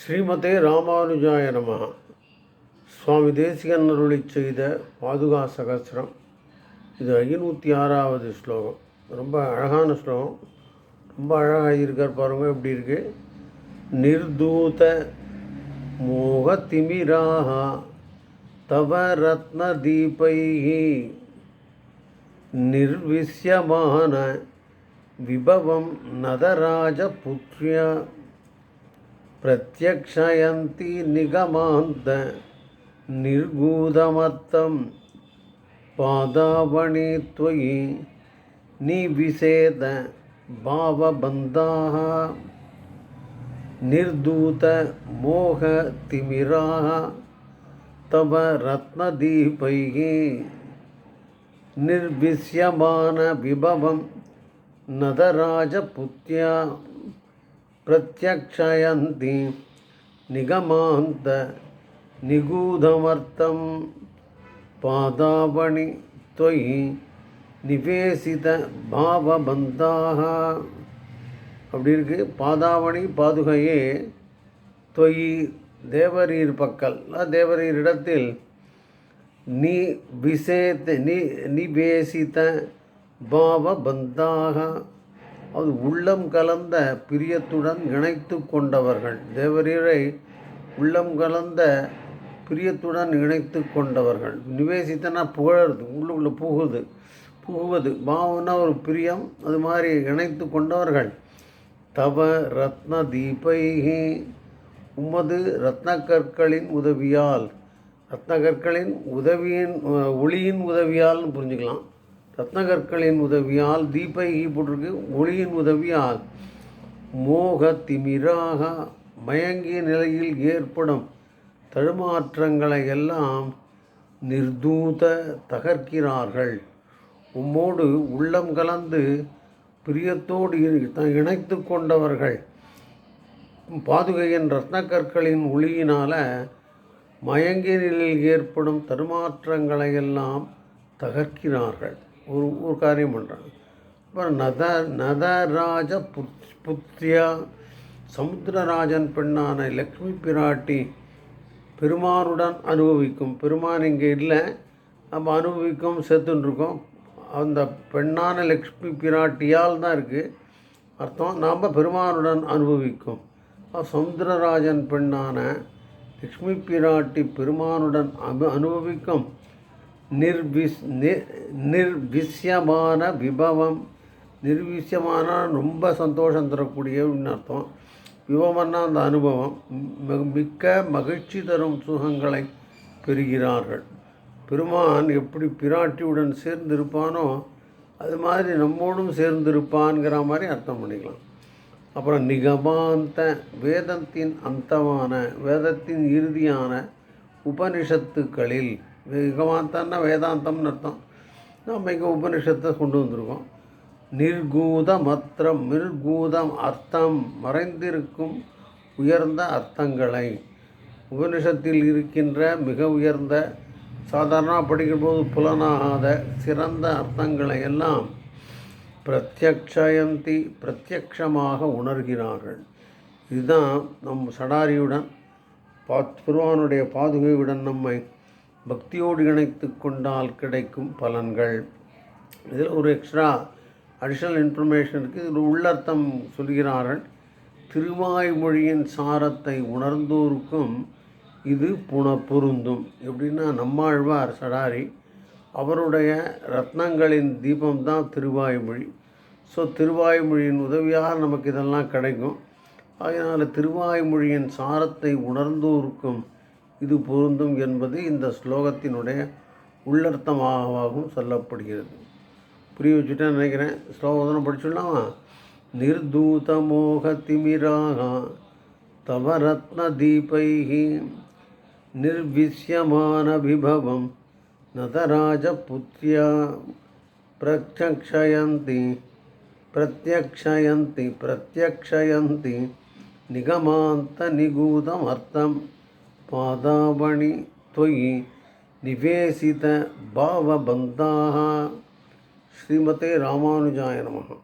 ஸ்ரீமதே ராமானுஜாய நம. சுவாமி தேசிகன் அருளி செய்த பாதுகா சகசிரம் இது ஐநூற்றி ஆறாவது ஸ்லோகம். ரொம்ப அழகான ஸ்லோகம். ரொம்ப அழகாக இருக்கார் பாருங்க எப்படி இருக்கு? நிர்தூத மோக திமிராக தவ ரத்ன தீபைகி நிர்விசியமான விபவம் நதராஜபுத்ரியா प्रत्यक्षयन्ति निगमान्त निर्गूढमत्तं पादावणि त्वयि निविषेद भावबन्धाः निर्दूतमोहतिमिराः तव रत्नदीपैः निर्विश्यमानविभवं नदराजपुत्या प्रत्यक्षयन्ति निगमान्त निगूढमर्थं पादावणि त्वयि நிவேசித பாவபந்தாக அப்படி இருக்கு பாதாவணி பாதுகையே தொய் தேவரீர் பக்கல் தேவரீர் இடத்தில் நீ விசேத்த நீ நிவேசித்த பாவபந்தாக அது உள்ளம் கலந்த பிரியத்துடன் இணைத்து கொண்டவர்கள். தேவரீரை உள்ளம் கலந்த பிரியத்துடன் இணைத்து கொண்டவர்கள். நிவேசித்தனா புகழறது உள்ளுக்குள்ளே புகுது புகுவது. பாவம்னா ஒரு பிரியம் அது மாதிரி இணைத்து கொண்டவர்கள். தவ ரத்ன தீபைகி உமது ரத்ன கற்களின் உதவியால் ரத்ன கற்களின் உதவியின் ஒளியின் உதவியால்னு புரிஞ்சுக்கலாம். ரத்னகற்களின் உதவியால் தீபை போட்டிருக்கு ஒளியின் உதவியால். மோக திமிராக மயங்கிய நிலையில் ஏற்படும் தடுமாற்றங்களை எல்லாம் நிர்தூத தகர்க்கிறார்கள். உம்மோடு உள்ளம் கலந்து பிரியத்தோடு இணைத்து கொண்டவர்கள். பாதுகையின் ரத்னக்கற்களின் ஒளியினால் மயங்கிய நிலையில் ஏற்படும் தடுமாற்றங்களை எல்லாம் தகர்க்கிறார்கள். ஒரு ஒரு காரியம் பண்ணுறான் அப்புறம் நத நதராஜ புத் புத்தியா சமுத்திரராஜன் பெண்ணான லக்ஷ்மி பிராட்டி பெருமானுடன் அனுபவிக்கும். பெருமான் இங்கே இல்லை. நம்ம அனுபவிக்கும் செத்துன்ருக்கோம் அந்த பெண்ணான லக்ஷ்மி பிராட்டியால் தான் இருக்குது அர்த்தம் நாம் பெருமானுடன் அனுபவிக்கும். சமுத்திரராஜன் பெண்ணான லக்ஷ்மி பிராட்டி பெருமானுடன் அனு அனுபவிக்கும். நிர்விஸ் நிர்விஷ்யமான விபவம். நிர்விஷ்யமான ரொம்ப சந்தோஷம் தரக்கூடியன்னு அர்த்தம். விபவம்னா அந்த அனுபவம். மிக்க மகிழ்ச்சி தரும் சுகங்களை பெறுகிறார்கள். பெருமான் எப்படி பிராட்டியுடன் சேர்ந்திருப்பானோ அது மாதிரி நம்மோடும் சேர்ந்திருப்பான்கிற மாதிரி அர்த்தம் பண்ணிக்கலாம். அப்புறம் நிகமாந்த வேதத்தின் அந்தமான வேதத்தின் இறுதியான உபனிஷத்துக்களில் நிகமாந்தன்னா வேதாந்தம்னு அர்த்தம். நம்ம இங்கே உபனிஷத்தை கொண்டு வந்திருக்கோம். நிர்கூதமத்திரம் நிர்கூதம் அர்த்தம் மறைந்திருக்கும் உயர்ந்த அர்த்தங்களை. உபனிஷத்தில் இருக்கின்ற மிக உயர்ந்த சாதாரணமாக படிக்கும்போது புலனாகாத சிறந்த அர்த்தங்களை எல்லாம் பிரத்யக்ஷயந்தி பிரத்யக்ஷமாக உணர்கிறார்கள். இதுதான் நம் சடாரியுடன் பாத் பெருமானுடைய பாதுகையுடன் நம்மை பக்தியோடு இணைத்து கொண்டால் கிடைக்கும் பலன்கள். இதில் ஒரு எக்ஸ்ட்ரா அடிஷ்னல் இன்ஃபர்மேஷன் இருக்குது இதில் உள்ளர்த்தம் சொல்கிறார்கள். திருவாய்மொழியின் சாரத்தை உணர்ந்தோருக்கும் இது புன பொருந்தும் எப்படின்னா நம்மாழ்வார் சடாரி அவருடைய ரத்னங்களின் தீபம் தான் திருவாய்மொழி. ஸோ திருவாய்மொழியின் உதவியாக நமக்கு இதெல்லாம் கிடைக்கும். அதனால் திருவாய்மொழியின் சாரத்தை உணர்ந்தோருக்கும் இது பொருந்தும் என்பது இந்த ஸ்லோகத்தினுடைய உள்ளர்த்தமாகவும் சொல்லப்படுகிறது. புரிய வச்சுட்டேன் நினைக்கிறேன். ஸ்லோகம் படிச்சுடலாமா நிர்தூத மோக திமிராக தவரத்ன தீபைகி நிர்விஷ்யமான விபவம் நதராஜபுத்தியா பிரத்யக்ஷயந்தி பிரத்யக்ஷயந்தி பிரத்யக்ஷயந்தி நிகமாந்த நிகூதமர்த்தம் पादावणि त्वयि निवेशित भावबन्धाः श्रीमते रामानुजाय नमः